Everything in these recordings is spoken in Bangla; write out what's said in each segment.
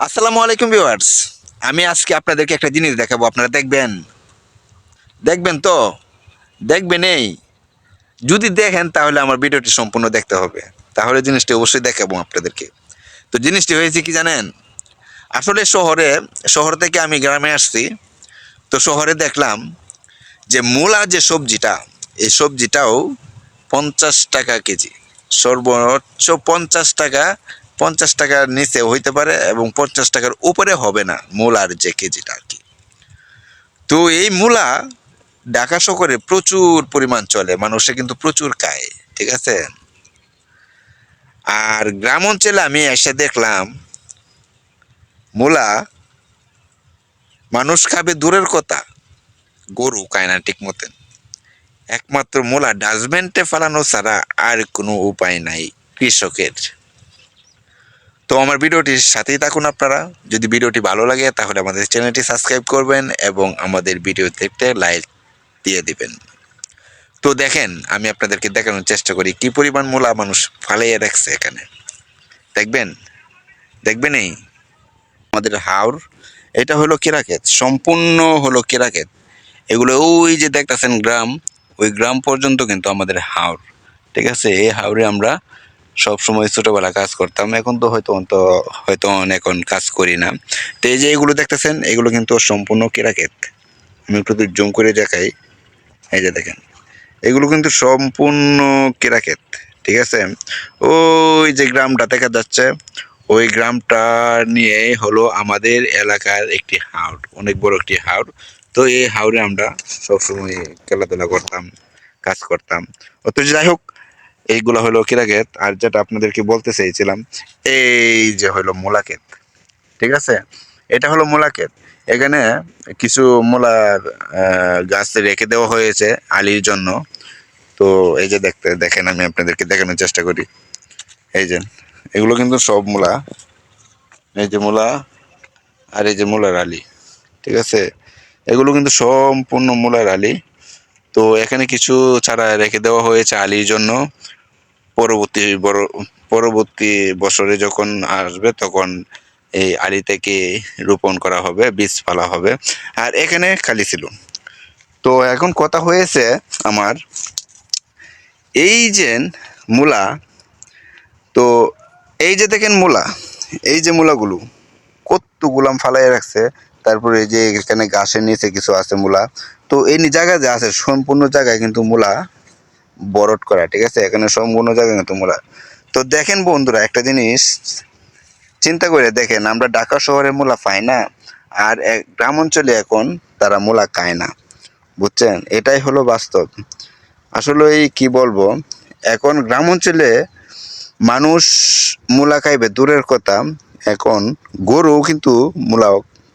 আসসালামু আলাইকুম ভিউয়ার্স। আমি আজকে আপনাদেরকে একটা জিনিস দেখাবো, আপনারা দেখবেন? দেখবেন তো? দেখবেন এই? যদি দেখেন, তাহলে আমার ভিডিওটি সম্পূর্ণ দেখতে হবে। তাহলে জিনিসটি অবশ্যই দেখাবো আপনাদেরকে। তো জিনিসটি হয়েছে কি জানেন? আসলে শহরে, শহর থেকে আমি গ্রামে আসছি, তো শহরে দেখলাম যে মূলা যে সবজিটা, এই সবজিটাও পঞ্চাশ টাকা কেজি। সর্বোচ্চ পঞ্চাশ টাকা পঞ্চাশ টাকার নিচে হইতে পারে এবং পঞ্চাশ টাকার উপরে হবে না মূলার যে কেজিটা আর কি। তো এই মূলা ঢাকা শহরে প্রচুর পরিমাণ চলে, মানুষে কিন্তু প্রচুর খায়, ঠিক আছে? আর গ্রাম অঞ্চলে আমি এসে দেখলাম, মূলা মানুষ খাবে দূরের কথা, গরু খায় না ঠিক মতন। একমাত্র মূলা ডাস্টবিনটে ফেলানো ছাড়া আর কোনো উপায় নাই কৃষকের। তো আমার ভিডিওটির সাথেই থাকুন আপনারা। যদি ভিডিওটি ভালো লাগে, তাহলে আমাদের চ্যানেলটি সাবস্ক্রাইব করবেন এবং আমাদের ভিডিও দেখতে লাইক দিয়ে দিবেন। তো দেখেন, আমি আপনাদেরকে দেখানোর চেষ্টা করি, কি পরিমাণ মূলা মানুষ ফালাইয়ে রাখছে এখানে। দেখবেন? দেখবেন এই? আমাদের হাওর, এটা হলো কেরাকেত, সম্পূর্ণ হলো কেরাকেত। এগুলো ওই যে দেখতেছেন গ্রাম, ওই গ্রাম পর্যন্ত কিন্তু আমাদের হাওর। ঠিক আছে? এই হাওরে আমরা সব সময় ছোটবেলা কাজ করতাম। এখন তো হয়তো অন্ত, হয়তো এখন কাজ করি না। তো এই যে এগুলো দেখতেছেন, এগুলো কিন্তু সম্পূর্ণ কেরাকেত। আমি একটু জুম করে দেখাই। এই যে দেখেন, এগুলো কিন্তু সম্পূর্ণ কেরাকেত, ঠিক আছে? ওই যে গ্রামটা দেখা যাচ্ছে, ওই গ্রামটা নিয়ে হলো আমাদের এলাকার একটি হাওড় অনেক বড় একটি হাওড় তো এই হাওড়ে আমরা সবসময় খেলাধুলা করতাম, কাজ করতাম। অত যাই হোক এইগুলো হলো কিরাকেত, আর যেটা আপনাদেরকে বলতে চাইছিলাম, এই যে হলো মোলাকেত, ঠিক আছে? এটা হলো মোলাকেত। এখানে কিছু মোলার গাছ রেখে দেওয়া হয়েছে আলির জন্য। তো এই যে দেখতে, দেখেন আমি আপনাদেরকে দেখানোর চেষ্টা করি। এই যে, এগুলো কিন্তু সব মূলা। এই যে মূলা আর এই যে মূলার আলি, ঠিক আছে? এগুলো কিন্তু সম্পূর্ণ মূলার আলি। তো এখানে কিছু চারা রেখে দেওয়া হয়েছে আলির জন্য। পরবর্তী পরবর্তী বছরে যখন আসবে, তখন এই আলি থেকে রোপণ করা হবে, বীজ ফেলা হবে। আর এখানে খালি ছিল। তো এখন কথা হয়েছে আমার, এই যে মূলা, তো এই যে দেখেন মূলা, এই যে মূলাগুলো কতগুলাম ফালাই রাখছে। তারপরে এই যে এখানে গাছের নিচে কিছু আছে মূলা। তো এই জায়গায় যে আছে, সম্পূর্ণ জায়গায় কিন্তু মূলা বরট করা, ঠিক আছে? এখানে সম্পূর্ণ জায়গায় মূলা তো দেখেন বন্ধুরা, একটা জিনিস চিন্তা করে দেখেন, আমরা ঢাকা শহরে মূলা পাই না, আর গ্রাম অঞ্চলে এখন তারা মূলা খায় না, বুঝছেন? এটাই হলো বাস্তব। আসলে এই কি বলব, এখন গ্রাম অঞ্চলে মানুষ মূলা খাইবে, দূরের কথা। এখন গরু কিন্তু মূলা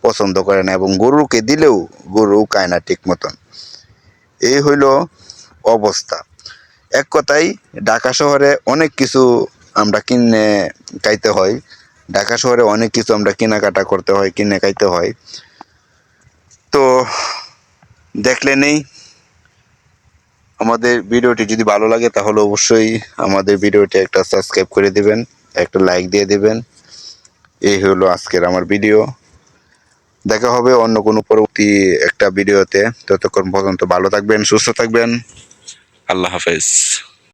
পছন্দ করে না, এবং গরুকে দিলেও গরু খায় না ঠিক মতন। এই হইল অবস্থা। এক কথায় ঢাকা শহরে অনেক কিছু আমরা কিনে খাইতে হয়। ঢাকা শহরে অনেক কিছু আমরা কেনাকাটা করতে হয়, কিনে খাইতে হয়। তো দেখলে নেই, আমাদের ভিডিওটি যদি ভালো লাগে তাহলে অবশ্যই আমাদের ভিডিওটি একটা সাবস্ক্রাইব করে দিবেন, একটা লাইক দিয়ে দিবেন। এই হলো আজকের আমার ভিডিও। দেখা হবে অন্য কোনো পরবর্তী একটা ভিডিওতে। ততক্ষণ পর্যন্ত ভালো থাকবেন, সুস্থ থাকবেন। আল্লাহ হাফেজ।